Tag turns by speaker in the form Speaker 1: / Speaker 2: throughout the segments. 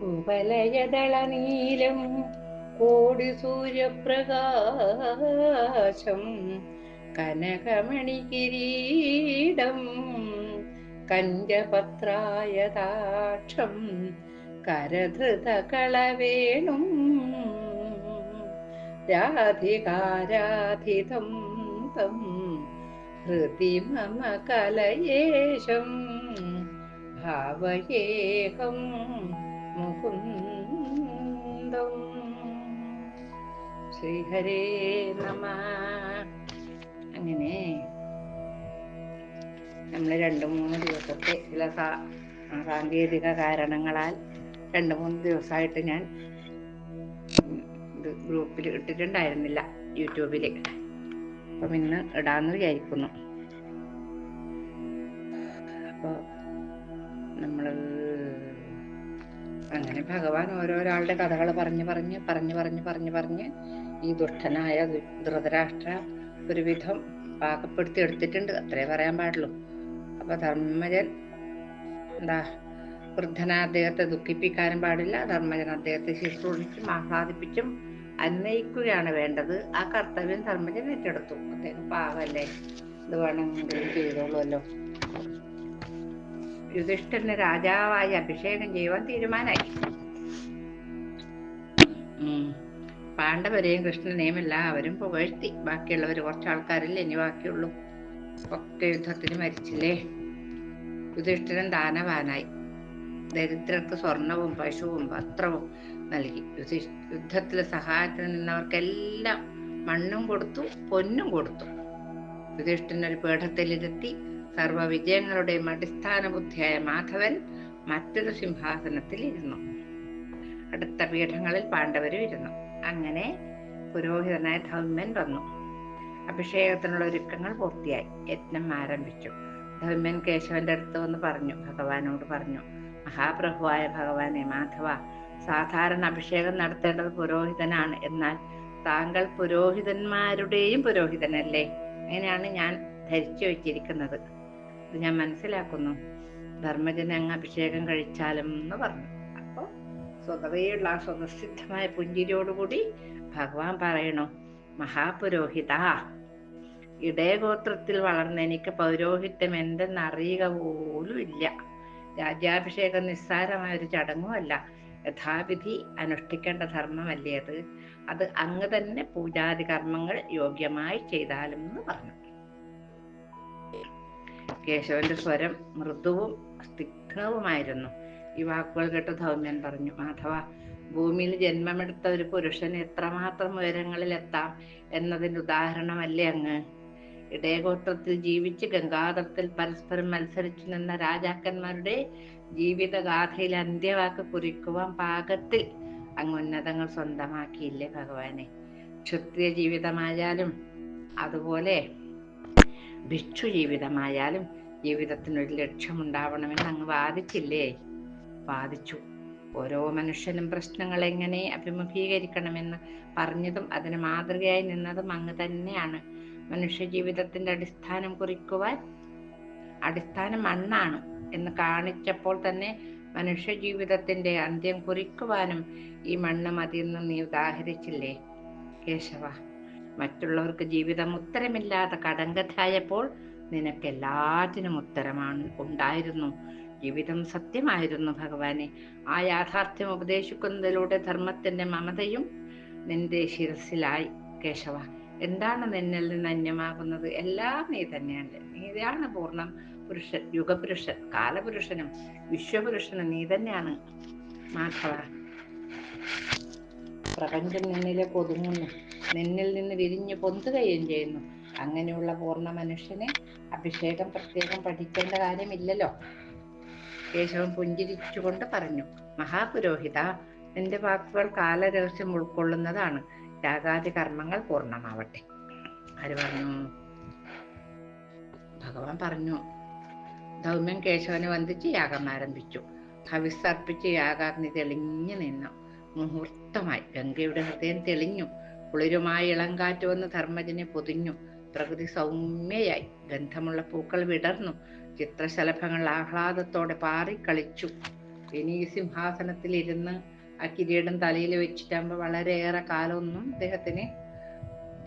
Speaker 1: കുവലയദളനീലം കോടി സൂര്യപ്രകാശം കനകമണി കിരീടം കഞ്ചപത്രായതാക്ഷം കരധൃതകളവേണും രാധികാരാധിതം തം ഹൃതി മമ കലയേശം ഭാവയേഹം മുകുന്ദം. ശ്രീഹരേ നമ. അങ്ങനെ നമ്മൾ രണ്ട് മൂന്ന് ദിവസത്തെ ചില സാങ്കേതിക കാരണങ്ങളാൽ രണ്ട് മൂന്ന് ദിവസമായിട്ട് ഞാൻ ഗ്രൂപ്പിൽ ഇട്ടിട്ടുണ്ടായിരുന്നില്ല യൂട്യൂബിൽ. അപ്പം ഇന്ന് ഇടാന്ന് വിചാരിക്കുന്നു. അപ്പോൾ ഭഗവാൻ ഓരോരാളുടെ കഥകൾ പറഞ്ഞു പറഞ്ഞ് പറഞ്ഞു പറഞ്ഞ് പറഞ്ഞ് പറഞ്ഞ് ഈ ദുഷ്ടനായ ധൃതരാഷ്ട്ര ഒരുവിധം പാകപ്പെടുത്തി എടുത്തിട്ടുണ്ട്. അത്രേ പറയാൻ പാടുള്ളൂ. അപ്പൊ ധർമ്മജൻ എന്താ വൃദ്ധന അദ്ദേഹത്തെ ദുഃഖിപ്പിക്കാനും പാടില്ല. ധർമ്മജൻ അദ്ദേഹത്തെ ശുശ്രൂഷിച്ചും ആഹ്ലാദിപ്പിച്ചും അന്വയിക്കുകയാണ് വേണ്ടത്. ആ കർത്തവ്യം ധർമ്മജൻ ഏറ്റെടുത്തു. അദ്ദേഹം പാവല്ലേ? ഇത് വേണമെങ്കിലും ചെയ്തോളുമല്ലോ. യുധിഷ്ഠിരന് രാജാവായി അഭിഷേകം ചെയ്യുവാൻ തീരുമാനായി. ഉം. പാണ്ഡവരെയും കൃഷ്ണനെയും എല്ലാവരും പുകഴ്ത്തി. ബാക്കിയുള്ളവർ കുറച്ച് ആൾക്കാരില്ലേ ഇനി ബാക്കിയുള്ളൂ. ഒക്കെ യുദ്ധത്തിന് മരിച്ചില്ലേ? യുധിഷ്ഠിരൻ ദാനവാനായി. ദരിദ്രർക്ക് സ്വർണവും പശുവും പത്രവും നൽകി. യുധി യുദ്ധത്തിൽ സഹായത്തിന് നിന്നവർക്കെല്ലാം മണ്ണും കൊടുത്തു പൊന്നും കൊടുത്തു. യുധിഷ്ഠിരൻ ഒരു പീഠത്തിലിരുത്തി സർവ വിജയങ്ങളുടെയും അടിസ്ഥാന ബുദ്ധിയായ മാധവൻ മറ്റൊരു സിംഹാസനത്തിൽ ഇരുന്നു അടുത്ത പീഠങ്ങളിൽ പാണ്ഡവരും ഇരുന്നു അങ്ങനെ പുരോഹിതനായ ധൗമ്യൻ വന്നു. അഭിഷേകത്തിനുള്ള ഒരുക്കങ്ങൾ പൂർത്തിയായി. യജ്ഞം ആരംഭിച്ചു. ധൗമ്യൻ കേശവന്റെ അടുത്ത് വന്ന് പറഞ്ഞു. ഭഗവാനോട് പറഞ്ഞു മഹാപ്രഭുവായ ഭഗവാനെ മാധവ സാധാരണ അഭിഷേകം നടത്തേണ്ടത് പുരോഹിതനാണ്. എന്നാൽ താങ്കൾ പുരോഹിതന്മാരുടെയും പുരോഹിതനല്ലേ? അങ്ങനെയാണ് ഞാൻ ധരിച്ചു വെച്ചിരിക്കുന്നത്. ഞാൻ മനസ്സിലാക്കുന്നു. ധർമ്മജനങ്ങ് അഭിഷേകം കഴിച്ചാലും എന്ന് പറഞ്ഞു. സ്വതവേയുള്ള ആ സ്വതസിദ്ധമായ പുഞ്ചിരിയോടുകൂടി ഭഗവാൻ പറയണു മഹാപുരോഹിത ഇടയഗോത്രത്തിൽ വളർന്ന എനിക്ക് പൗരോഹിത്യം എന്തെന്നറിയുക പോലും ഇല്ല. രാജ്യാഭിഷേകം നിസ്സാരമായ ഒരു ചടങ്ങുമല്ല യഥാവിധി അനുഷ്ഠിക്കേണ്ട ധർമ്മമല്ലേ അത്? അത് അങ്ങ് തന്നെ പൂജാതി കർമ്മങ്ങൾ യോഗ്യമായി ചെയ്താലും എന്ന് പറഞ്ഞു. കേശവന്റെ സ്വരം മൃദുവും സ്നിഗ്ധവുമായിരുന്നു ഈ വാക്കുകൾ കേട്ട് ധൗമ്യൻ പറഞ്ഞു. മാധവ ഭൂമിയിൽ ജന്മമെടുത്ത ഒരു പുരുഷൻ എത്രമാത്രം ഉയരങ്ങളിൽ എത്താം എന്നതിന്റെ ഉദാഹരണമല്ലേ അങ്ങ്? ഇടയഗോത്രത്തിൽ ജീവിച്ച് ഗംഗാതത്തിൽ പരസ്പരം മത്സരിച്ചു നിന്ന രാജാക്കന്മാരുടെ ജീവിതഗാഥയിൽ അന്ത്യവാക്ക് കുറിക്കുവാൻ പാകത്തിൽ അങ്ങ് ഉന്നതങ്ങൾ സ്വന്തമാക്കിയില്ലേ ഭഗവാനെ? ക്ഷത്രിയ ജീവിതമായാലും അതുപോലെ ഭിക്ഷു ജീവിതമായാലും ജീവിതത്തിനൊരു ലക്ഷ്യമുണ്ടാവണമെന്ന് അങ്ങ് വാദിച്ചില്ലേ? വാദിച്ചു ഓരോ മനുഷ്യനും പ്രശ്നങ്ങൾ എങ്ങനെ അഭിമുഖീകരിക്കണമെന്ന് പറഞ്ഞതും അതിന് മാതൃകയായി നിന്നതും അങ്ങ് തന്നെയാണ്. മനുഷ്യ ജീവിതത്തിന്റെ അടിസ്ഥാനം കുറിക്കുവാൻ അടിസ്ഥാനം മണ്ണാണ് എന്ന് കാണിച്ചപ്പോൾ തന്നെ മനുഷ്യ ജീവിതത്തിന്റെ അന്ത്യം കുറിക്കുവാനും ഈ മണ്ണ് മതിയെന്ന് നീ ഉദാഹരിച്ചില്ലേ? കേശവ മറ്റുള്ളവർക്ക് ജീവിതം ഉത്തരമില്ലാത്ത കടങ്കഥായപ്പോൾ നിനക്ക് എല്ലാറ്റിനും ഉത്തരമാണ് ഉണ്ടായിരുന്നു. ജീവിതം സത്യമായിരുന്നു ഭഗവാനെ. ആ യാഥാർത്ഥ്യം ഉപദേശിക്കുന്നതിലൂടെ ധർമ്മത്തിന്റെ മമതയും നിന്റെ ശിരസിലായി കേശവ എന്താണ് നിന്നിൽ നിന്ന് അന്യമാകുന്നത്? എല്ലാം നീ തന്നെയല്ലേ നീയാണ് പൂർണം പുരുഷൻ യുഗപുരുഷൻ കാലപുരുഷനും വിശ്വപുരുഷനും. നീ തന്നെയാണ് മാധവ. പ്രപഞ്ചം നിന്നിലെ ഒതുങ്ങുന്നു നിന്നിൽ നിന്ന് വിരിഞ്ഞു പൊന്തുകയും ചെയ്യുന്നു. അങ്ങനെയുള്ള പൂർണ മനുഷ്യനെ അഭിഷേകം പ്രത്യേകം പഠിക്കേണ്ട കാര്യമില്ലല്ലോ. കേശവൻ പുഞ്ചിരിച്ചുകൊണ്ട് പറഞ്ഞു മഹാപുരോഹിത നിന്റെ വാക്കുകൾ കാലരഹസ്യം ഉൾക്കൊള്ളുന്നതാണ്. യാഗാദി കർമ്മങ്ങൾ പൂർണമാവട്ടെ. ആര് പറഞ്ഞു? ഭഗവാൻ പറഞ്ഞു ധൗമ്യം കേശവനെ വന്ദിച്ച് യാഗം ആരംഭിച്ചു. ഹവിസർപ്പിച്ച് യാഗാഗ്നി തെളിഞ്ഞു നിന്നു. മുഹൂർത്തമായി ഗംഗയുടെ ഹൃദയം തെളിഞ്ഞു. കുളിരുമായി ഇളങ്കാറ്റ് വന്ന് ധർമ്മജനെ പൊതിഞ്ഞു. പ്രകൃതി സൗമ്യയായി. ഗന്ധമുള്ള പൂക്കൾ വിടർന്നു. ചിത്രശലഭങ്ങൾ ആഹ്ലാദത്തോടെ പാറിക്കളിച്ചു ഇനി ഈ സിംഹാസനത്തിൽ ഇരുന്ന് ആ കിരീടം തലയിൽ വെച്ചിട്ടാകുമ്പോൾ വളരെയേറെ കാലമൊന്നും അദ്ദേഹത്തിന്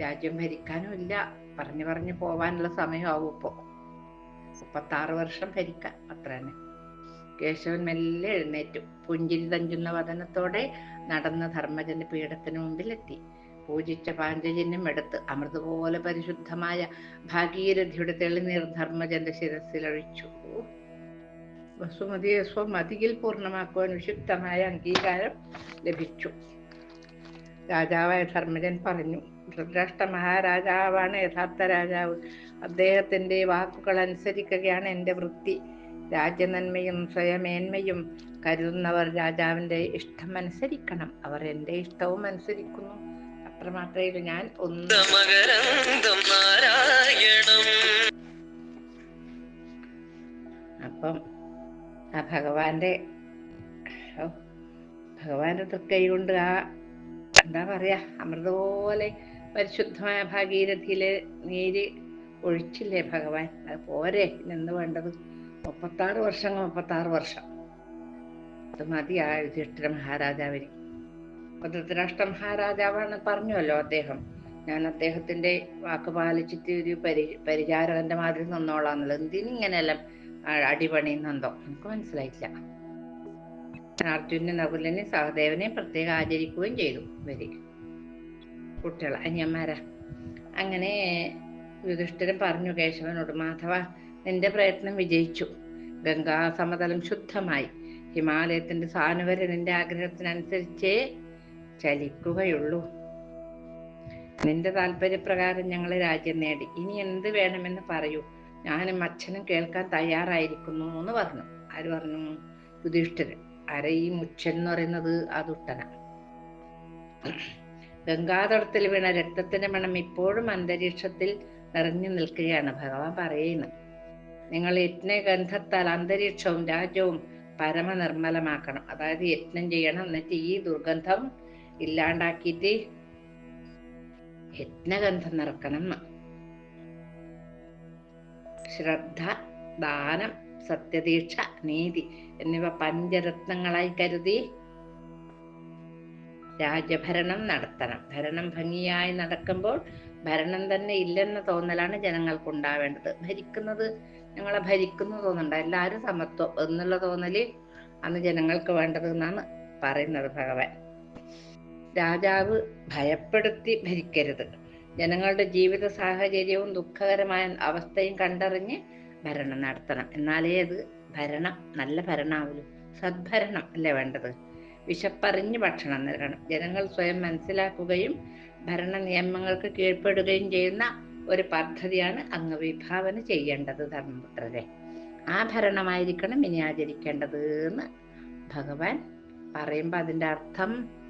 Speaker 1: രാജ്യം ഭരിക്കാനും ഇല്ല. പറഞ്ഞു പറഞ്ഞു പോവാനുള്ള സമയമാവും ഇപ്പോൾ മുപ്പത്താറ് വർഷം ഭരിക്കാം അത്ര തന്നെ. കേശവൻ മെല്ലെ എഴുന്നേറ്റു. പുഞ്ചിരി തഞ്ചുന്ന വദനത്തോടെ നടന്ന ധർമ്മജന്റെ പീഠത്തിന് മുമ്പിലെത്തി. പൂജിച്ച പാഞ്ചജന്യം എടുത്ത് അമൃത് പോലെ പരിശുദ്ധമായ ഭാഗീരഥിയുടെ തെളിനീർ ധർമ്മജന്റെ ശിരസിലൊഴിച്ചു വസുമതിയെ സ്വമതിയിൽ പൂർണമാക്കുവാൻ വിശുദ്ധമായ അംഗീകാരം ലഭിച്ചു. രാജാവായ ധർമ്മജൻ പറഞ്ഞു ധൃതരാഷ്ട്ര മഹാരാജാവാണ് യഥാർത്ഥ രാജാവ്. അദ്ദേഹത്തിന്റെ വാക്കുകൾ അനുസരിക്കുകയാണ് എന്റെ വൃത്തി. രാജ്യനന്മയും സ്വയമേന്മയും കരുതുന്നവർ രാജാവിന്റെ ഇഷ്ടം അനുസരിക്കണം അവർ എന്റെ ഇഷ്ടവും അനുസരിക്കുന്നു. അത്രമാത്രമേ ഞാൻ ഒന്ന് അപ്പം ആ ഭഗവാന്റെ ഭഗവാന്റെ തൃക്കൈ കൊണ്ട് ആ എന്താ പറയാ അമൃത പോലെ പരിശുദ്ധമായ ഭാഗീരഥിയിലെ നീര് ഒഴിച്ചില്ലേ ഭഗവാൻ? അത് പോരെ ഇന്ന് വേണ്ടത്? മുപ്പത്താറ് വർഷം മുപ്പത്താറ് വർഷം. അത് മതി ആ യുധിഷ്ഠിര മഹാരാജാവിന്. ധൃതരാഷ്ട്ര മഹാരാജാവാണ് പറഞ്ഞുവല്ലോ അദ്ദേഹം. ഞാൻ അദ്ദേഹത്തിന്റെ വാക്ക് പാലിച്ചിട്ട് ഒരു പരി പരിചാരകന്റെ മാതിരി നിന്നോളാന്നുള്ളത്. എന്തിനിങ്ങനെയെല്ലാം ആ- അടിപണിയുന്നുണ്ടോ? എനിക്ക് മനസ്സിലായില്ല അർജുനെ നകുലനെ സഹദേവനെ പ്രത്യേകം ആചരിക്കുകയും ചെയ്തു ഇവർ. കുട്ടികൾ അനിയന്മാരാ. അങ്ങനെ യുധിഷ്ഠിരൻ പറഞ്ഞു കേശവനോട് മാധവ നിന്റെ പ്രയത്നം വിജയിച്ചു. ഗംഗാ സമതലം ശുദ്ധമായി. ഹിമാലയത്തിന്റെ സാനുവരെ നിന്റെ ആഗ്രഹത്തിനനുസരിച്ചേ ചലിക്കുകയുള്ളൂ. നിന്റെ താല്പര്യപ്രകാരം ഞങ്ങൾ രാജ്യം നേടി. ഇനി എന്ത് വേണമെന്ന് പറയൂ. ഞാനും അച്ഛനും കേൾക്കാൻ തയ്യാറായിരിക്കുന്നു എന്ന് പറഞ്ഞു. ആര് പറഞ്ഞു? യുധിഷ്ഠിരൻ. ആര ഈ മുച്ചൻ എന്ന് പറയുന്നത് ആ ദുഷ്ടന ഗംഗാതടത്തിൽ വീണ രക്തത്തിന്റെ മണം ഇപ്പോഴും അന്തരീക്ഷത്തിൽ നിറഞ്ഞു നിൽക്കുകയാണ് ഭഗവാൻ പറയുന്നത്. നിങ്ങൾ യജ്ഞഗന്ധത്താൽ അന്തരീക്ഷവും രാജ്യവും പരമനിർമ്മലമാക്കണം. അതായത് യജ്ഞം ചെയ്യണം. എന്നിട്ട് ഈ ദുർഗന്ധം ഇല്ലാണ്ടാക്കിയിട്ട് യജ്ഞഗന്ധം നിറക്കണം. ശ്രദ്ധ ദാനം സത്യദീക്ഷ നീതി എന്നിവ പഞ്ചരത്നങ്ങളായി കരുതി രാജഭരണം നടത്തണം. ഭരണം ഭംഗിയായി നടക്കുമ്പോൾ ഭരണം തന്നെ ഇല്ലെന്ന തോന്നലാണ് ജനങ്ങൾക്ക് ഉണ്ടാവേണ്ടത് ഭരിക്കുന്നത് ഞങ്ങളെ ഭരിക്കുന്നു തോന്നണ്ട. എല്ലാവരും സമത്വം എന്നുള്ള തോന്നൽ അന്ന് ജനങ്ങൾക്ക് വേണ്ടത് എന്നാണ് പറയുന്നത് ഭഗവാൻ. രാജാവ് ഭയപ്പെടുത്തി ഭരിക്കരുത്. ജനങ്ങളുടെ ജീവിത സാഹചര്യവും ദുഃഖകരമായ അവസ്ഥയും കണ്ടറിഞ്ഞ് ഭരണം നടത്തണം. എന്നാലേ അത് ഭരണം നല്ല ഭരണമാവുള്ളൂ സദ്ഭരണം അല്ലേ വേണ്ടത്? വിശപ്പറിഞ്ഞ് ഭക്ഷണം നൽകണം. ജനങ്ങൾ സ്വയം മനസ്സിലാക്കുകയും ഭരണ നിയമങ്ങൾക്ക് കീഴ്പ്പെടുകയും ചെയ്യുന്ന ഒരു പദ്ധതിയാണ് അങ്ങ് വിഭാവന ചെയ്യേണ്ടത് ധർമ്മപുത്രരെ. ആ ഭരണമായിരിക്കണം ഇനി ആചരിക്കേണ്ടത് എന്ന് ഭഗവാൻ പറയുമ്പോൾ അതിന്റെ അർത്ഥം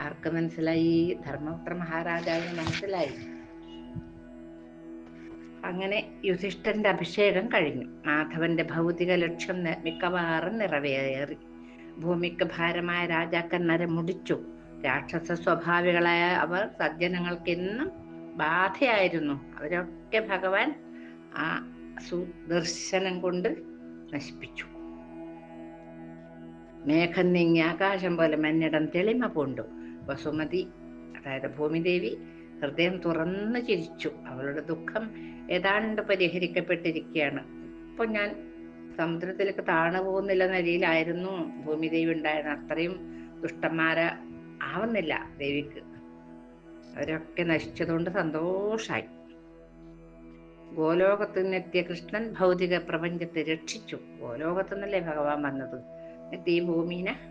Speaker 1: ആർക്ക് മനസ്സിലായി. ധർമ്മപുത്ര മഹാരാജാവിന് മനസ്സിലായി. അങ്ങനെ യുധിഷ്ഠന്റെ അഭിഷേകം കഴിഞ്ഞു. മാധവന്റെ ഭൗതിക ലക്ഷ്യം മിക്കവാറും നിറവേറി. ഭൂമിക്ക് ഭാരമായ രാജാക്കന്മാരെ മുടിച്ചു. രാക്ഷസ സ്വഭാവികളായ അവർ സജ്ജനങ്ങൾക്ക് എന്നും ബാധയായിരുന്നു. അവരൊക്കെ ഭഗവാൻ ആ സുദർശനം കൊണ്ട് നശിപ്പിച്ചു. മേഘം നീങ്ങി ആകാശം പോലെ മഞ്ഞിടം തെളിമ പൂണ്ടു. വസുമതി അതായത് ഭൂമിദേവി ഹൃദയം തുറന്നു ചിരിച്ചു. അവളുടെ ദുഃഖം ഏതാണ്ട് പരിഹരിക്കപ്പെട്ടിരിക്കുകയാണ്. ഇപ്പൊ ഞാൻ സമുദ്രത്തിലേക്ക് താണു പോകുന്നില്ല നിലയിലായിരുന്നു ഭൂമിദേവി ഉണ്ടായിരുന്നത്. അത്രയും ദുഷ്ടന്മാരെ ആവുന്നില്ല ദേവിക്ക്. അവരൊക്കെ നശിച്ചതുകൊണ്ട് സന്തോഷായി. ഗോലോകത്തു നിന്നെത്തിയ കൃഷ്ണൻ ഭൗതിക പ്രപഞ്ചത്തെ രക്ഷിച്ചു. ഗോലോകത്തു നിന്നല്ലേ ഭഗവാൻ വന്നത്? എന്നിട്ട് ഭൂമിനെ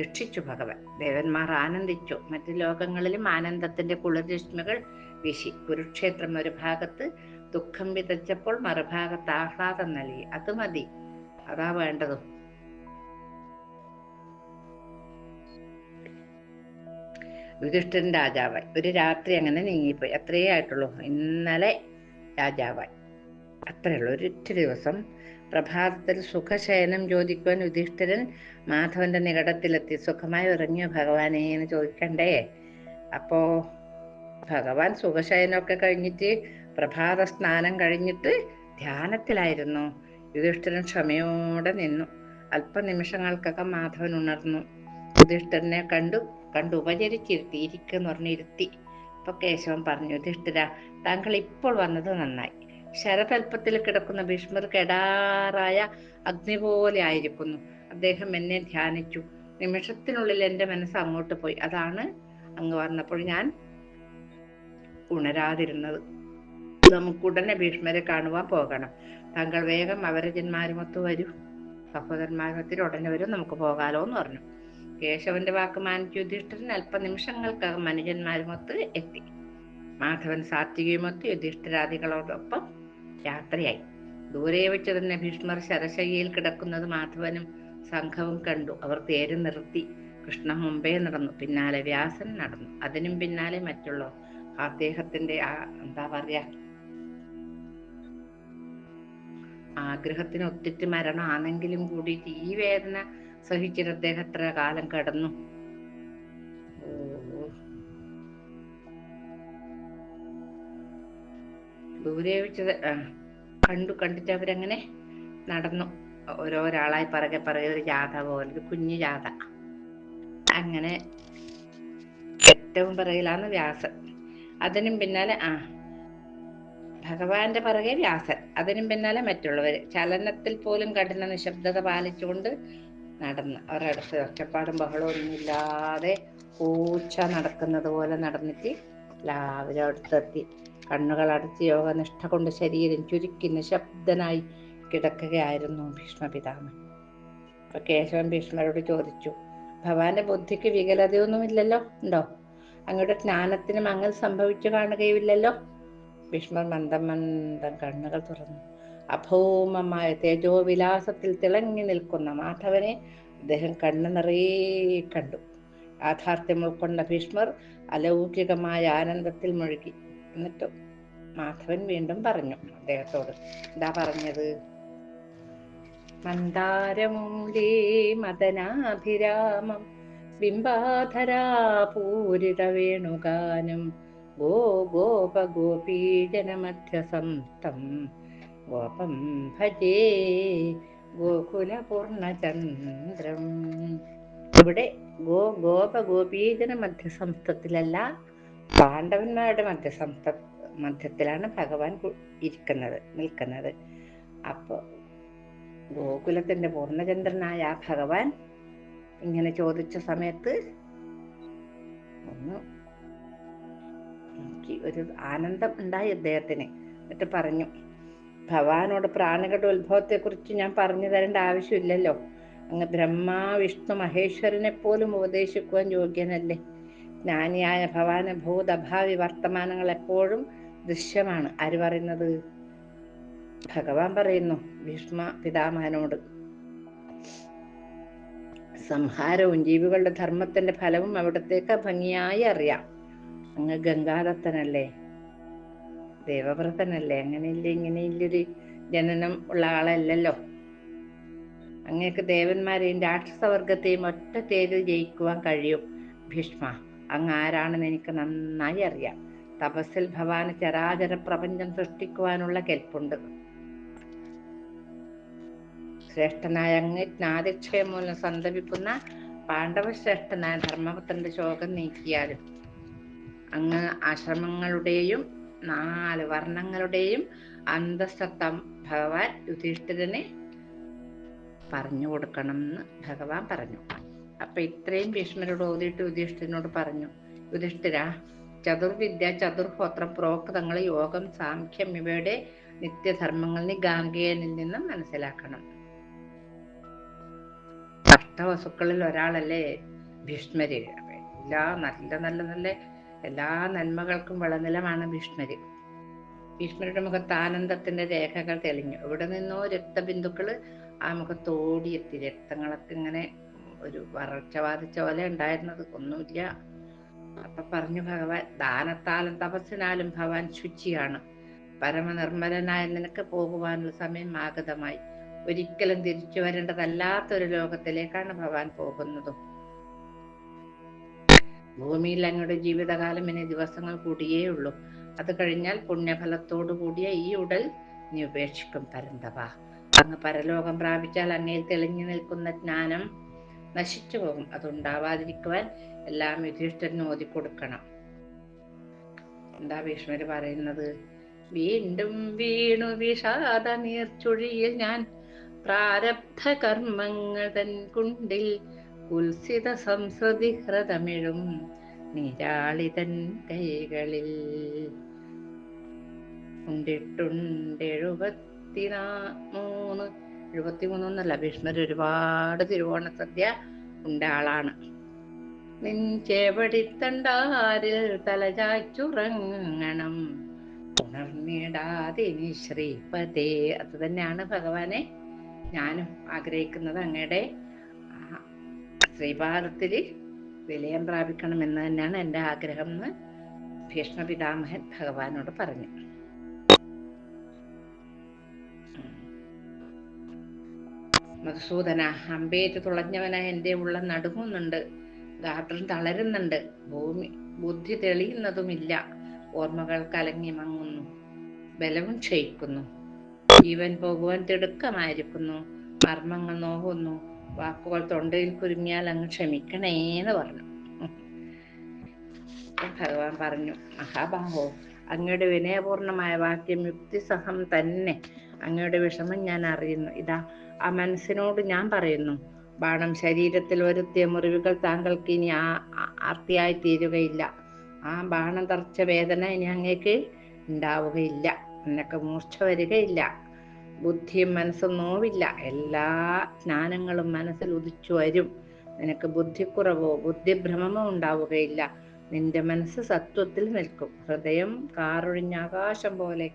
Speaker 1: രക്ഷിച്ചു ഭഗവാൻ. ദേവന്മാർ ആനന്ദിച്ചു. മറ്റു ലോകങ്ങളിലും ആനന്ദത്തിന്റെ കുളിരശ്മികൾ വിശി. കുരുക്ഷേത്രം ഒരു ഭാഗത്ത് ദുഃഖം വിതച്ചപ്പോൾ മറുഭാഗത്ത് ആഹ്ലാദം നൽകി. അത് മതി. അതാ വേണ്ടതും. യുധിഷ്ഠിരൻ രാജാവായി. ഒരു രാത്രി അങ്ങനെ നീങ്ങിപ്പോയി. അത്രയേ ആയിട്ടുള്ളൂ. ഇന്നലെ രാജാവായി. അത്രയേ ഉള്ളൂ ഒരൊറ്റ ദിവസം പ്രഭാതത്തിൽ സുഖശയനം ചോദിക്കുവാൻ യുധിഷ്ഠിരൻ മാധവന്റെ നികടത്തിലെത്തി. സുഖമായി ഉറങ്ങിയോ ഭഗവാനെ? എന്ന് ചോദിക്കണ്ടേ. അപ്പോ ഭഗവാൻ സുഖശയനമൊക്കെ കഴിഞ്ഞിട്ട് പ്രഭാത സ്നാനം കഴിഞ്ഞിട്ട് ധ്യാനത്തിലായിരുന്നു. യുധിഷ്ഠിരൻ ക്ഷമയോടെ നിന്നു. അല്പനിമിഷങ്ങൾക്കൊക്കെ മാധവൻ ഉണർന്നു. യുധിഷ്ഠിരനെ കണ്ടു കണ്ടു ഉപചരിച്ചിരുത്തി ഇരിക്കെന്ന് പറഞ്ഞ് ഇരുത്തി. അപ്പൊ കേശവൻ പറഞ്ഞു യുധിഷ്ഠിര താങ്കൾ ഇപ്പോൾ വന്നത് നന്നായി. ശരതൽപ്പത്തിൽ കിടക്കുന്ന ഭീഷ്മർ കെടാറായ അഗ്നി പോലെ ആയിരിക്കുന്നു. അദ്ദേഹം എന്നെ ധ്യാനിച്ചു. നിമിഷത്തിനുള്ളിൽ എന്റെ മനസ്സ് അങ്ങോട്ട് പോയി. അതാണ് അങ്ങ് വന്നപ്പോൾ ഞാൻ ഉണരാതിരുന്നത്. നമുക്ക് ഉടനെ ഭീഷ്മരെ കാണുവാൻ പോകണം. താങ്കൾ വേഗം അവരജന്മാരുമൊത്ത് വരൂ. സഹോദരന്മാരുമൊത്തിൽ ഉടനെ വരും. നമുക്ക് പോകാലോ എന്ന് പറഞ്ഞു. കേശവന്റെ വാക്ക് മാനിച്ച്. യുധിഷ്ഠിരൻ അല്പനിമിഷങ്ങൾക്കകം മനുജന്മാരുമൊത്ത് എത്തി. മാധവൻ സാത്വികയുമൊത്ത് യുധിഷ്ഠിരാദികളോടൊപ്പം യാത്രയായി ദൂരെ വെച്ച് തന്നെ ഭീഷ്മർ ശരശയ്യയിൽ കിടക്കുന്നത് മാധവനും സംഘവും കണ്ടു. അവർ തേര് നിർത്തി കൃഷ്ണ മുമ്പേ നടന്നു. പിന്നാലെ വ്യാസൻ നടന്നു. അതിനും പിന്നാലെ മറ്റുള്ളവർ. അദ്ദേഹത്തിന്റെ ആ എന്താ പറയാ ആഗ്രഹത്തിന് ഒത്തിട്ട് മരണമാണെങ്കിലും കൂടി ഈ വേദന സഹിച്ചിട്ട് അദ്ദേഹം എത്ര കാലം കടന്നു? ഓ. ദൂരെ വെച്ചത് ആ, കണ്ടു കണ്ടിട്ട് അവരങ്ങനെ നടന്നു. ഓരോരാളായി പറകെ പറകെ ഒരു ജാഥ പോലെ ഒരു കുഞ്ഞു ജാഥ. അങ്ങനെ ഏറ്റവും പിറകിലാണ് വ്യാസൻ. അതിനും പിന്നാലെ ആ ഭഗവാന്റെ പിറകെ വ്യാസൻ. അതിനും പിന്നാലെ മറ്റുള്ളവർ ചലനത്തിൽ പോലും കഠിന നിശബ്ദത പാലിച്ചുകൊണ്ട് നടന്ന്. അവരടുത്ത് ഒറ്റപ്പാടും ബഹളവും ഒന്നുമില്ലാതെ പൂച്ച നടക്കുന്നത് പോലെ നടന്നിട്ട് എല്ലാവരും അടുത്തെത്തി കണ്ണുകൾ അടച്ച് യോഗനിഷ്ഠ കൊണ്ട് ശരീരം ചുരുക്കി നിശബ്ദനായി കിടക്കുകയായിരുന്നു ഭീഷ്മപിതാമൻ. അപ്പൊ കേശവൻ ഭീഷ്മരോട് ചോദിച്ചു ഭവാന്റെ ബുദ്ധിക്ക് വികലതയൊന്നുമില്ലല്ലോ? ഉണ്ടോ? അങ്ങയുടെ ജ്ഞാനത്തിന് മങ്ങൽ സംഭവിച്ചു കാണുകയുമില്ലല്ലോ? ഭീഷ്മർ മന്ദം മന്ദം കണ്ണുകൾ തുറന്നു. അഭൗമമായ തേജോവിലാസത്തിൽ തിളങ്ങി നിൽക്കുന്ന മാധവനെ അദ്ദേഹം കണ്ണു നിറയെ കണ്ടു. യാഥാർത്ഥ്യം ഉൾക്കൊണ്ട ഭീഷ്മർ അലൗകികമായ ആനന്ദത്തിൽ മുഴുകി. എന്നിട്ട് മാധവൻ വീണ്ടും പറഞ്ഞു അദ്ദേഹത്തോട്. എന്താ പറഞ്ഞത്? മന്ദാരമൂലേ മദനാഭിരാമം ബിംബാധരാപൂരിത വേണുഗാനം ഗോ ഗോപ ഗോപീജനമധ്യസന്തം ഗോപം ഭജേ ഗോകുലപൂർണചന്ദ്രം. ഇവിടെ ഗോ ഗോപ ഗോപീജന മധ്യസംസ്ഥത്തിലല്ല പാണ്ഡവന്മാരുടെ മധ്യസംസ്ഥ മധ്യത്തിലാണ് ഭഗവാൻ ഇരിക്കുന്നത് നിൽക്കുന്നത്. അപ്പൊ ഗോകുലത്തിന്റെ പൂർണചന്ദ്രനായ ആ ഭഗവാൻ ഇങ്ങനെ ചോദിച്ച സമയത്ത് ഒന്ന് എനിക്ക് ഒരു ആനന്ദം ഉണ്ടായി അദ്ദേഹത്തിന്. എന്നിട്ട് പറഞ്ഞു ഭഗവാനോട് പ്രാണികളുടെ ഉത്ഭവത്തെ കുറിച്ച് ഞാൻ പറഞ്ഞു തരേണ്ട ആവശ്യമില്ലല്ലോ. അങ്ങ് ബ്രഹ്മ വിഷ്ണു മഹേശ്വരനെ പോലും ഉപദേശിക്കുവാൻ യോഗ്യനല്ലേ? ജ്ഞാനിയായ ഭവാന ഭൂതഭാവി വർത്തമാനങ്ങൾ എപ്പോഴും ദൃശ്യമാണ്. ആര് പറയുന്നത്? ഭഗവാൻ പറയുന്നു ഭീഷ്മ പിതാമഹനോട്. സംഹാരവും ജീവികളുടെ ധർമ്മത്തിന്റെ ഫലവും അവിടത്തേക്ക് ഭംഗിയായി അറിയാം. അങ്ങ് ഗംഗാദത്തനല്ലേ? ദേവവ്രതനല്ലേ? അങ്ങനെയില്ല ഇങ്ങനെയില്ലൊരു ജനനം ഉള്ള ആളല്ലല്ലോ. അങ്ങേക്ക് ദേവന്മാരെയും രാക്ഷസവർഗത്തെയും ഒറ്റ തേരിൽ ജയിക്കുവാൻ കഴിയും ഭീഷ്മ. അങ്ങ് ആരാണെന്ന് എനിക്ക് നന്നായി അറിയാം. തപസ്സിൽ ഭവാന് ചരാചര പ്രപഞ്ചം സൃഷ്ടിക്കുവാനുള്ള കെൽപ്പുണ്ട്. ശ്രേഷ്ഠനായ അങ്ങ് ജ്ഞാതിക്ഷയം മൂലം സന്തപിക്കുന്ന പാണ്ഡവശ്രേഷ്ഠനായ ധർമ്മപുത്രന്റെ ശോകം നീക്കിയാലും അങ്ങ് ആശ്രമങ്ങളുടെയും നാല് വർണങ്ങളുടെയും അന്തസ്സത്തം ഭഗവാൻ യുധിഷ്ഠിരനെ പറഞ്ഞു കൊടുക്കണം എന്ന് ഭഗവാൻ പറഞ്ഞു. അപ്പൊ ഇത്രയും ഭീഷ്മരോട് ഓതിയിട്ട് യുധിഷ്ഠിരനോട് പറഞ്ഞു യുധിഷ്ഠിര ചതുർവിദ്യ ചതുർഹോത്ര പ്രോക്തങ്ങൾ യോഗം സാംഖ്യം ഇവയുടെ നിത്യധർമ്മങ്ങൾ നീ ഗാംഗേയനിൽ നിന്നും മനസ്സിലാക്കണം. അഷ്ടവസുക്കളിൽ ഒരാളല്ലേ ഭീഷ്മര്? എല്ലാ നല്ല നല്ല നല്ല എല്ലാ നന്മകൾക്കും വിളനിലമാണ് ഭീഷ്മര്. ഭീഷ്മരുടെ മുഖത്ത് ആനന്ദത്തിന്റെ രേഖകൾ തെളിഞ്ഞു. ഇവിടെ നിന്നോ രക്തബിന്ദുക്കൾ ആ മുഖത്തോടിയെത്തി. രക്തങ്ങളൊക്കെ ഇങ്ങനെ ഒരു വരൾച്ച ബാധിച്ച പോലെ ഉണ്ടായിരുന്നത്. ഒന്നുമില്ല. അപ്പൊ പറഞ്ഞു ഭഗവാൻ ദാനത്താലും തപസ്സിനാലും ഭഗവാൻ ശുചിയാണ്. പരമനിർമ്മലനായ നിനക്ക് പോകുവാനുള്ള സമയം ആഗതമായി. ഒരിക്കലും തിരിച്ചു വരേണ്ടതല്ലാത്തൊരു ലോകത്തിലേക്കാണ് ഭഗവാൻ പോകുന്നതും. ഭൂമിയിൽ അങ്ങയുടെ ജീവിതകാലം ഇനി ദിവസങ്ങൾ കൂടിയേ ഉള്ളൂ അത് കഴിഞ്ഞാൽ പുണ്യഫലത്തോടു കൂടിയ ഈ ഉടൽ നീ ഉപേക്ഷിക്കും പരന്തവ അങ്ങ് പരലോകം പ്രാപിച്ചാൽ അങ്ങയിൽ തെളിഞ്ഞു നിൽക്കുന്ന ജ്ഞാനം നശിച്ചു പോകും. അതുണ്ടാവാതിരിക്കുവാൻ എല്ലാം യുധിഷ്ഠരനും ഓതി കൊടുക്കണം. എന്താ ഭീഷ്മര് പറയുന്നത്? വീണ്ടും വീണു വിഷാദ നീർച്ചുഴിയിൽ ഞാൻ പ്രാരബ്ധ കർമ്മങ്ങൾ തൻ കുണ്ടിൽ ഉത്സിത സംസ്കൃതി ഹൃതമിഴും നിരാളിതൻ കൈകളിൽ. ഉണ്ടിട്ടുണ്ട് എഴുപത്തിനാ മൂന്ന് എഴുപത്തിമൂന്നൊന്നല്ല ഭീഷ്മർ ഒരുപാട് തിരുവോണ സദ്യ ഉണ്ട ആളാണ്. നിഞ്ചേപടിത്തണ്ടാരിൽ തലചാച്ചുറങ്ങണം ഉണർന്നിടാതിനി ശ്രീപതേ അത് തന്നെയാണ് ഭഗവാനെ ഞാനും ആഗ്രഹിക്കുന്നത് അങ്ങയുടെ ശ്രീപാദത്തിൽ വിലയം പ്രാപിക്കണം എന്ന് തന്നെയാണ് എന്റെ ആഗ്രഹം എന്ന് ഭീഷ്മ പിതാമഹൻ ഭഗവാനോട് പറഞ്ഞു. മധുസൂദന അമ്പേറ്റ് തുളഞ്ഞവന എന്റെ ഉള്ള നടുങ്ങുന്നുണ്ട്. ഗാർഡൻ തളരുന്നുണ്ട്. ഭൂമി ബുദ്ധി തെളിയുന്നതുമില്ല. ഓർമ്മകൾ കലങ്ങി മങ്ങുന്നു. ബലവും ക്ഷയിക്കുന്നു. ജീവൻ പോകുവാൻ തിടുക്കമായിരിക്കുന്നു. മർമ്മങ്ങൾ നോക്കുന്നു വാക്കുകൾ തൊണ്ടയിൽ കുരുങ്ങിയാൽ അങ്ങ് ക്ഷമിക്കണേന്ന് പറഞ്ഞു. ഭഗവാൻ പറഞ്ഞു മഹാബാഹോ അങ്ങയുടെ വിനയപൂർണമായ വാക്യം യുക്തിസഹം തന്നെ. അങ്ങയുടെ വിഷമം ഞാൻ അറിയുന്നു. ഇതാ ആ മനസ്സിനോട് ഞാൻ പറയുന്നു ബാണം ശരീരത്തിൽ വരുത്തിയ മുറിവുകൾ താങ്കൾക്ക് ഇനി ആ ആർത്തിയായി തീരുകയില്ല. ആ ബാണം തറച്ച വേദന ഇനി അങ്ങേക്ക് ഉണ്ടാവുകയില്ല എന്നൊക്കെ മൂർച്ച വരികയില്ല ബുദ്ധിയും മനസ്സും നോവില്ല എല്ലാ ജ്ഞാനങ്ങളും മനസ്സിൽ ഉദിച്ചു വരും. നിനക്ക് ബുദ്ധിക്കുറവോ ബുദ്ധിഭ്രമമോ ഉണ്ടാവുകയില്ല. നിന്റെ മനസ്സ് സത്വത്തിൽ നിൽക്കും. ഹൃദയം കാറൊഴിഞ്ഞ ആകാശം പോലെ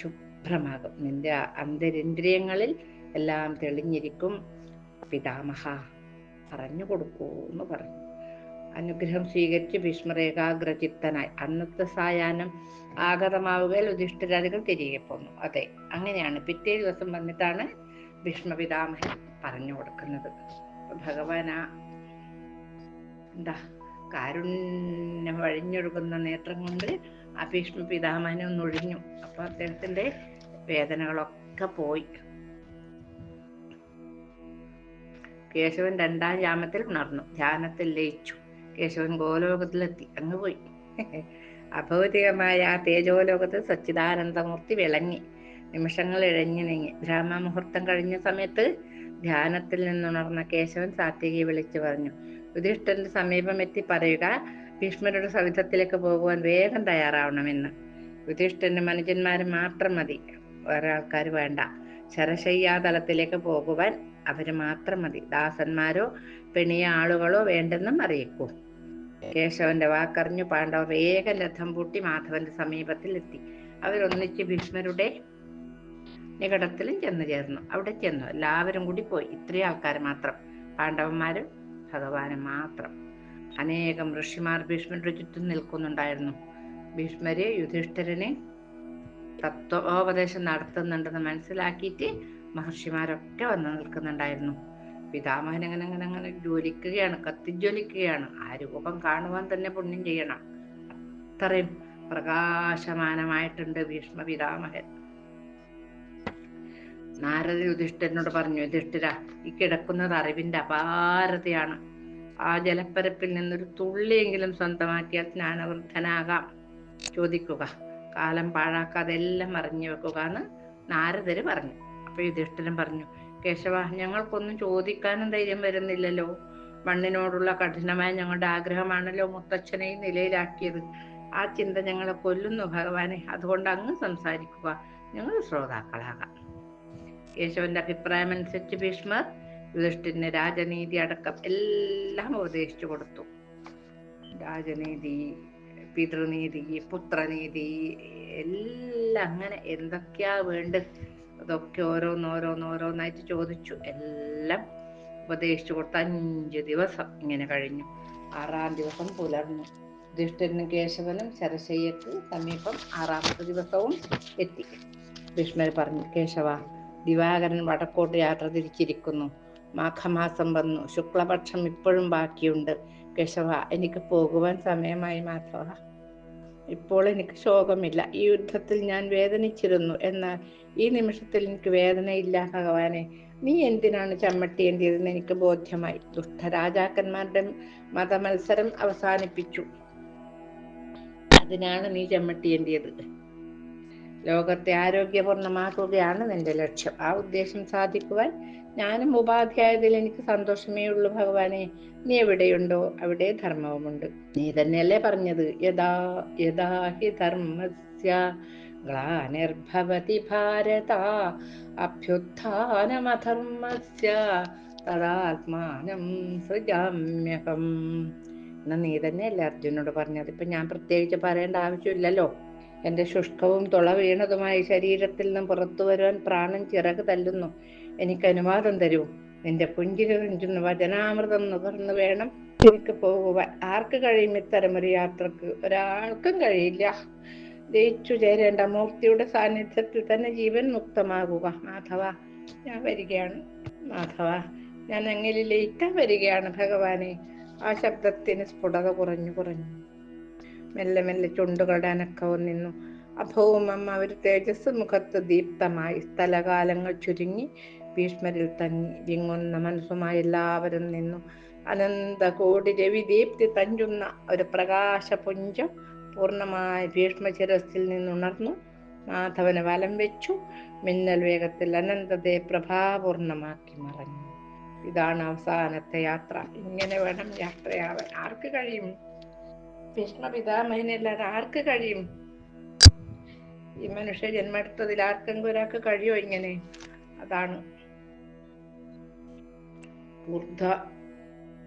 Speaker 1: ശുഭ്രമാകും. നിന്റെ അന്തരിന്ദ്രിയങ്ങളിൽ എല്ലാം തെളിഞ്ഞിരിക്കും. പിതാമഹ പറഞ്ഞു കൊടുക്കൂ എന്ന് പറഞ്ഞു. അനുഗ്രഹം സ്വീകരിച്ച് ഭീഷ്മർ ഏകാഗ്രചിത്തനായി അന്നത്തെ സായാഹ്നം ആഗതമാവുകയിൽ യുധിഷ്ഠിരാദികൾ തിരികെ പോന്നു. അതെ അങ്ങനെയാണ്. പിറ്റേ ദിവസം വന്നിട്ടാണ് ഭീഷ്മ പിതാമഹൻ പറഞ്ഞു കൊടുക്കുന്നത്. ഭഗവാനാ എന്താ കാരുണ്യം വഴിഞ്ഞൊഴുകുന്ന നേത്രം കൊണ്ട് ആ ഭീഷ്മ പിതാമഹനെ ഒന്നൊഴിഞ്ഞു. അപ്പൊ അദ്ദേഹത്തിന്റെ വേദനകളൊക്കെ പോയി. കേശവൻ രണ്ടാം യാമത്തിൽ ഉണർന്നു. ധ്യാനത്തിൽ ലയിച്ചു. കേശവൻ ഗോലോകത്തിലെത്തി. അങ്ങ് പോയി. അഭൗതികമായ ആ തേജോലോകത്ത് സച്ചിദാനന്ദമൂർത്തി വിളങ്ങി. നിമിഷങ്ങൾ ഇഴഞ്ഞു നീങ്ങി. ബ്രാഹ്മമുഹൂർത്തം കഴിഞ്ഞ സമയത്ത് ധ്യാനത്തിൽ നിന്നുണർന്ന കേശവൻ സാത്വികയെ വിളിച്ചു പറഞ്ഞു. യുധിഷ്ഠന്റെ സമീപം എത്തി പറയുക ഭീഷ്മരുടെ സവിധത്തിലേക്ക് പോകുവാൻ വേഗം തയ്യാറാവണമെന്ന്. യുധിഷ്ഠന്റെ മനുജന്മാർ മാത്രം മതി. വേറെ ആൾക്കാർ വേണ്ട ശരശയ്യാതലത്തിലേക്ക് പോകുവാൻ അവർ മാത്രം മതി. ദാസന്മാരോ പിണിയ ആളുകളോ വേണ്ടെന്നും അറിയിക്കൂ. കേശവന്റെ വാക്കറിഞ്ഞു പാണ്ഡവർ വേഗം രഥം പൂട്ടി മാധവന്റെ സമീപത്തിൽ എത്തി അവരൊന്നിച്ച് ഭീഷ്മരുടെ നികടത്തിലും ചെന്നു ചേർന്നു. അവിടെ ചെന്നു. എല്ലാവരും കൂടി പോയി. ഇത്രയും ആൾക്കാർ മാത്രം. പാണ്ഡവന്മാരും ഭഗവാനും മാത്രം. അനേകം ഋഷിമാർ ഭീഷ്മരുടെ ചുറ്റും നിൽക്കുന്നുണ്ടായിരുന്നു. ഭീഷ്മര് യുധിഷ്ഠിരന് തത്വോപദേശം നടത്തുന്നുണ്ടെന്ന് മനസ്സിലാക്കിയിട്ട് മഹർഷിമാരൊക്കെ വന്നു നിൽക്കുന്നുണ്ടായിരുന്നു. പിതാമഹൻ അങ്ങനെ അങ്ങനെ അങ്ങനെ ജ്വലിക്കുകയാണ് കത്തിജ്വലിക്കുകയാണ്. ആ രൂപം കാണുവാൻ തന്നെ പുണ്യം ചെയ്യണം. അത്രയും പ്രകാശമാനമായിട്ടുണ്ട് ഭീഷ്മ പിതാമഹൻ. നാരദ യുധിഷ്ഠിരനോട് പറഞ്ഞു യുധിഷ്ഠിര ഈ കിടക്കുന്നത് അറിവിന്റെ അപാരതയാണ്. ആ ജലപ്പരപ്പിൽ നിന്നൊരു തുള്ളിയെങ്കിലും സ്വന്തമാക്കിയാൽ ജ്ഞാനവൃദ്ധനാകാം. ചോദിക്കുക കാലം പാഴാക്കാതെ എല്ലാം അറിഞ്ഞു വെക്കുക എന്ന് നാരദര് പറഞ്ഞു. അപ്പൊ യുധിഷ്ഠിരൻ പറഞ്ഞു കേശവ ഞങ്ങൾക്കൊന്നും ചോദിക്കാനും ധൈര്യം വരുന്നില്ലല്ലോ. മണ്ണിനോടുള്ള കഠിനമായ ഞങ്ങളുടെ ആഗ്രഹമാണല്ലോ മുത്തച്ഛനെയും നിലയിലാക്കിയത്. ആ ചിന്ത ഞങ്ങളെ കൊല്ലുന്നു ഭഗവാനെ. അതുകൊണ്ട് അങ്ങ് സംസാരിക്കുക. ഞങ്ങൾ ശ്രോതാക്കളാകാം. കേശവന്റെ അഭിപ്രായം അനുസരിച്ച് ഭീഷ്മർ യുധിഷ്ഠിരന് രാജനീതി അടക്കം എല്ലാം ഉപദേശിച്ചു കൊടുത്തു. രാജനീതി പിതൃനീതി പുത്രനീതി എല്ലാം അങ്ങനെ എന്തൊക്കെയാ വേണ്ടത്? അതൊക്കെ ഓരോന്നോരോന്നോരോന്നായിട്ട് ചോദിച്ചു. എല്ലാം ഉപദേശിച്ചു കൊടുത്ത അഞ്ച് ദിവസം ഇങ്ങനെ കഴിഞ്ഞു. ആറാം ദിവസം പുലർന്നു. ദുഷ്ടനും കേശവനും ശരശയ്യക്ക് സമീപം ആറാമത്തെ ദിവസവും എത്തി. ഭീഷ്മർ പറഞ്ഞു കേശവ ദിവാകരൻ വടക്കോട്ട് യാത്ര തിരിച്ചിരിക്കുന്നു. മാഘമാസം വന്നു. ശുക്ലപക്ഷം ഇപ്പോഴും ബാക്കിയുണ്ട്. കേശവ എനിക്ക് പോകുവാൻ സമയമായി മാധവ ഇപ്പോൾ എനിക്ക് ശോകമില്ല. ഈ യുദ്ധത്തിൽ ഞാൻ വേദനിച്ചിരുന്നു. എന്നാൽ ഈ നിമിഷത്തിൽ എനിക്ക് വേദനയില്ല ഭഗവാനെ. നീ എന്തിനാണ് ചമ്മട്ടിയേണ്ടിയതെന്ന് എനിക്ക് ബോധ്യമായി. ദുഷ്ടരാജാക്കന്മാരുടെ മതമത്സരം അവസാനിപ്പിച്ചു. അതിനാണ് നീ ചമ്മട്ടിയേണ്ടിയത്. ലോകത്തെ ആരോഗ്യപൂർണമാക്കുകയാണ് നിന്റെ ലക്ഷ്യം. ആ ഉദ്ദേശം സാധിക്കുവാൻ ഞാനും ഉപാധിയായതിൽ എനിക്ക് സന്തോഷമേ ഉള്ളൂ ഭഗവാനെ. നീ എവിടെയുണ്ടോ അവിടെ ധർമ്മവുമുണ്ട്. നീ തന്നെയല്ലേ പറഞ്ഞത്? യഥാ യഥാ ഹി ധർമ്മസ്യ ഗ്ലാനിർഭവതി ഭാരത അഭ്യുത്ഥാനമധർമ്മസ്യ തദാത്മാനം സൃജാമ്യഹം. എന്നാ നീ തന്നെയല്ലേ അർജുനോട് പറഞ്ഞത്? ഇപ്പൊ ഞാൻ പ്രത്യേകിച്ച് പറയേണ്ട ആവശ്യമില്ലല്ലോ. എന്റെ ശുഷ്കവും തുള വീണതുമായ ശരീരത്തിൽ നിന്നും പുറത്തു വരുവാൻ പ്രാണൻ ചിറക് തല്ലുന്നു. എനിക്ക് അനുവാദം തരൂ. നിന്റെ പുഞ്ചിരി രഞ്ജുന്ന വചനാമൃതം നുകർന്നു വേണം എനിക്ക് പോകുവാൻ. ആർക്ക് കഴിയും ഇത്തരം ഒരു യാത്രയ്ക്ക്? ഒരാൾക്കും കഴിയില്ല. ജയിച്ചു ചേരേണ്ട മൂർത്തിയുടെ സാന്നിധ്യത്തിൽ തന്നെ ജീവൻ മുക്തമാകുക. മാധവ ഞാൻ വരികയാണ്. മാധവ ഞാൻ അങ്ങിൽ ലയിക്കാൻ വരികയാണ് ഭഗവാനെ. ആ ശബ്ദത്തിന് സ്ഫുടത കുറഞ്ഞു കുറഞ്ഞു. മെല്ലെ മെല്ലെ ചുണ്ടുകളുടെ അനക്കവും നിന്നു. അഭൗമം അവർ തേജസ് മുഖത്ത് ദീപ്തമായി. സ്ഥലകാലങ്ങൾ ചുരുങ്ങി ഭീഷ്മരിൽ തങ്ങി. വിങ്ങുന്ന മനസ്സുമായി എല്ലാവരും നിന്നു. അനന്ത കോടി രവി ദീപ്തി തഞ്ചുന്ന ഒരു പ്രകാശപുഞ്ചം പൂർണമായി ഭീഷ്മശിരസിൽ നിന്നുണർന്നു. മാധവന് വലം വെച്ചു. മിന്നൽ വേഗത്തിൽ അനന്തതയെ പ്രഭാപൂർണമാക്കി മറഞ്ഞു. ഇതാണ് അവസാനത്തെ യാത്ര. ഇങ്ങനെ വേണം യാത്രയാവാൻ. ആർക്ക് കഴിയും? ഭീഷ്മ പിതാമഹനല്ലാതെ ആർക്ക് കഴിയും? ഈ മനുഷ്യ ജന്മെടുത്തതിൽ ആർക്കെങ്കിലും ഒരാൾക്ക് കഴിയോ ഇങ്ങനെ? അതാണ്.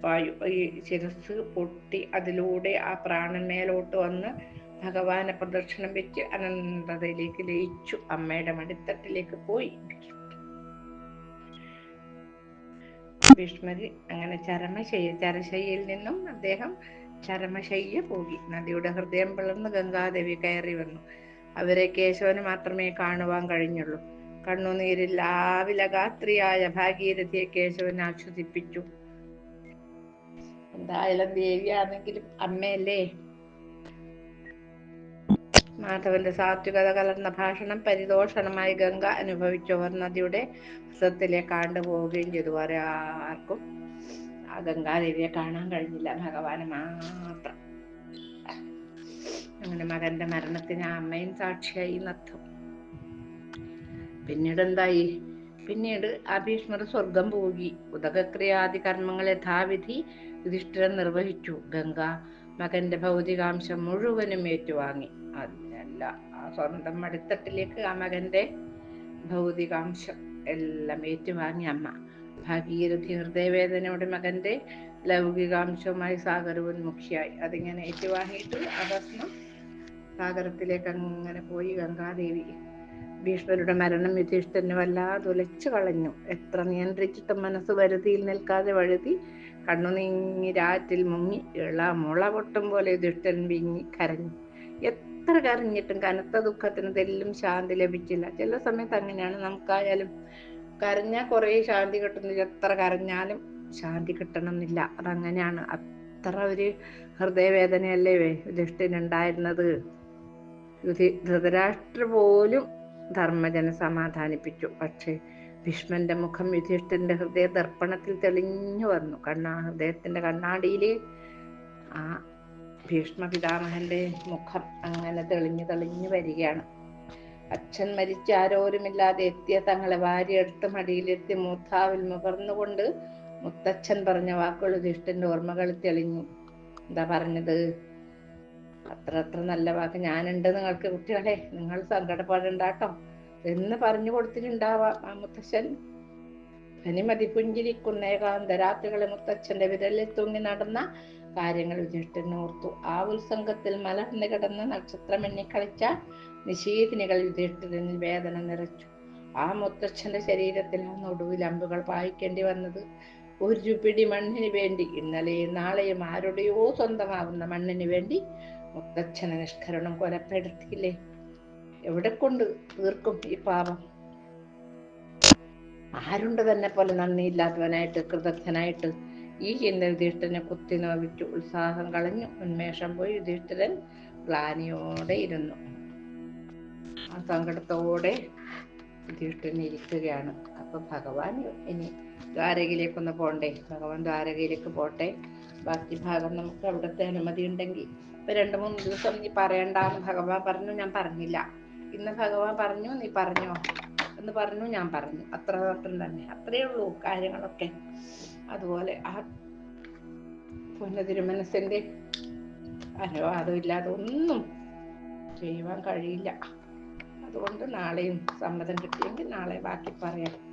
Speaker 1: വായു ഈ ശിരസ് പൊട്ടി അതിലൂടെ ആ പ്രാണൻ മേലോട്ട് വന്ന് ഭഗവാനെ പ്രദക്ഷിണം വെച്ച് അനന്തതയിലേക്ക് ലയിച്ചു. അമ്മയുടെ മടിത്തട്ടിലേക്ക് പോയി. ഭീഷ്മരി അങ്ങനെ ചരമശയ ചരശയിൽ നിന്നും അദ്ദേഹം ചരമശയ്യ പോകി. നദിയുടെ ഹൃദയം പിളർന്ന് ഗംഗാദേവി കയറി വന്നു. അവരെ കേശവന് മാത്രമേ കാണുവാൻ കഴിഞ്ഞുള്ളൂ. കണ്ണുനീരിൽ ആവിലഗാത്രിയായ ഭാഗീരഥിയെ കേശവൻ ആശ്വസിപ്പിച്ചു. എന്തായാലും ദേവിയാണെങ്കിലും അമ്മയല്ലേ? മാധവന്റെ സാത്വികത കലർന്ന ഭാഷണം പരിദോഷണമായി ഗംഗ അനുഭവിച്ചവർ നദിയുടെ ഹൃദയത്തിലേക്ക് ആണ്ടുപോവുകയും ചെയ്തു. ആർക്കും ആ ഗംഗാദേവിയെ കാണാൻ കഴിഞ്ഞില്ല. ഭഗവാന് മാത്രം. അങ്ങനെ മകന്റെ മരണത്തിന് ആ അമ്മയും സാക്ഷിയായി നർത്ഥം പിന്നീട് എന്തായി? പിന്നീട് ആ ഭീഷ്മർ സ്വർഗം പോകി ഉദകക്രിയാദി കർമ്മങ്ങൾ യഥാവിധി യുധിഷ്ഠിരൻ നിർവഹിച്ചു. ഗംഗ മകന്റെ ഭൗതികാംശം മുഴുവനും ഏറ്റുവാങ്ങി. അതിനല്ല ആ സ്വന്തം മടിത്തട്ടിലേക്ക് ആ മകന്റെ ഭൗതികാംശം എല്ലാം ഏറ്റുവാങ്ങി അമ്മ. ഭാഗീരഥി ഹൃദയവേദനയോടെ മകന്റെ ലൗകികാംശവുമായി സാഗരോന്മുഖിയായി അതിങ്ങനെ ഏറ്റുവാങ്ങിയിട്ട് ആ ഭസ്മം സാഗരത്തിലേക്ക് അങ്ങനെ പോയി. ഗംഗാദേവി ഭീഷ്മരുടെ മരണം യുധിഷ്ഠനെ വല്ലാതെ ഉലച്ചു കളഞ്ഞു. എത്ര നിയന്ത്രിച്ചിട്ടും മനസ്സ് വരുതിയിൽ നിൽക്കാതെ വഴുതി കണ്ണുനീങ്ങി രാറ്റിൽ മുങ്ങി ഇള മുള പൊട്ടും പോലെ യുധിഷ്ഠൻ വിങ്ങി കരഞ്ഞു. എത്ര കരഞ്ഞിട്ടും കനത്ത ദുഃഖത്തിന് തെല്ലും ശാന്തി ലഭിച്ചില്ല. ചില സമയത്ത് അങ്ങനെയാണ് നമുക്കായാലും കരഞ്ഞാൽ കുറേ ശാന്തി കിട്ടുന്നില്ല. എത്ര കരഞ്ഞാലും ശാന്തി കിട്ടണമെന്നില്ല. അതങ്ങനെയാണ്. അത്ര ഒരു ഹൃദയവേദനയല്ലേ യുധിഷ്ഠിനുണ്ടായിരുന്നത് യുധി ധൃതരാഷ്ട്ര പോലും ധർമ്മജനെ സമാധാനിപ്പിച്ചു. പക്ഷേ ഭീഷ്മന്റെ മുഖം യുധിഷ്ഠിരന്റെ ഹൃദയ ദർപ്പണത്തിൽ തെളിഞ്ഞു വന്നു. കണ്ണാ ഹൃദയത്തിന്റെ കണ്ണാടിയിൽ ആ ഭീഷ്മ പിതാമഹന്റെ മുഖം അങ്ങനെ തെളിഞ്ഞു തെളിഞ്ഞു വരികയാണ്. അച്ഛൻ മരിച്ച് ആരോരുമില്ലാതെ എത്തിയ തങ്ങളെ വാരിയെടുത്ത് മടിയിലെത്തി മൂത്താവിൽ മുകർന്നുകൊണ്ട് മുത്തച്ഛൻ പറഞ്ഞ വാക്കുകൾ ദുഷ്ടന്റെ ഓർമ്മകൾ തെളിഞ്ഞു. എന്താ പറഞ്ഞത്? അത്ര അത്ര നല്ല വാക്ക് ഞാനുണ്ട് നിങ്ങൾക്ക് കുട്ടികളെ. നിങ്ങൾ സങ്കടപ്പാടുണ്ടാട്ടോ. എന്ന് പറഞ്ഞു കൊടുത്തിട്ടുണ്ടാവാം ആ മുത്തച്ഛൻ. ധനിമതി പുഞ്ചിരിക്കുന്ന ഏകാന്തരാത്രികളെ മുത്തച്ഛന്റെ വിരലിൽ തൂങ്ങി നടന്ന കാര്യങ്ങൾ ജ്യേഷ്ഠനോർത്തു ആ ഉത്സംഗത്തിൽ മലർന്നു കിടന്ന നക്ഷത്രം എണ്ണിക്കളിച്ച നിശീതിനികൾ യുധിഷ്ഠിരനിൽ വേദന നിറച്ചു. ആ മുത്തച്ഛന്റെ ശരീരത്തിലാണ് ഒടുവിൽ അമ്പുകൾ പായിക്കേണ്ടി വന്നത് ഒരു പിടി മണ്ണിന് വേണ്ടി ഇന്നലെയും നാളെയും ആരുടെയോ സ്വന്തമാവുന്ന മണ്ണിന് വേണ്ടി മുത്തച്ഛനെ നിഷ്കരണം കൊലപ്പെടുത്തിയില്ലേ? എവിടെ കൊണ്ട് തീർക്കും ഈ പാപം? ആരുണ്ട് തന്നെ പോലെ നന്ദിയില്ലാത്തവനായിട്ട് കൃതജ്ഞനായിട്ട് ഈ ചിന്ത യുധിഷ്ഠനെ കുത്തി ഉത്സാഹം കളഞ്ഞു ഉന്മേഷം പോയി യുധിഷ്ഠിരൻ ഗ്ലാനിയോടെ ഇരുന്നു. ആ സങ്കടത്തോടെ ഇരിക്കുകയാണ്. അപ്പൊ ഭഗവാൻ ഇനി ദ്വാരകയിലേക്കൊന്ന് പോണ്ടേ? ഭഗവാൻ ദ്വാരകയിലേക്ക് പോട്ടെ? ബാക്കി ഭാഗം നമുക്ക് അവിടുത്തെ അനുമതി ഉണ്ടെങ്കിൽ. ഇപ്പൊ രണ്ടു മൂന്ന് ദിവസം നീ പറയണ്ടെന്ന് ഭഗവാൻ പറഞ്ഞു ഞാൻ പറഞ്ഞില്ല. ഇന്ന് ഭഗവാൻ പറഞ്ഞു നീ പറഞ്ഞോ? എന്ന് പറഞ്ഞു ഞാൻ പറഞ്ഞു. അത്ര മാത്രം തന്നെ. അത്രയേ ഉള്ളൂ കാര്യങ്ങളൊക്കെ. അതുപോലെ ആ പുനതിരുമനസിന്റെ തിരുമനസിന്റെ അനുവാദം ഇല്ലാതെ ഒന്നും ചെയ്യുവാൻ കഴിയില്ല. അതുകൊണ്ട് നാളെയും സമ്മതം കിട്ടിയെങ്കിൽ നാളെ ബാക്കി പറയാം.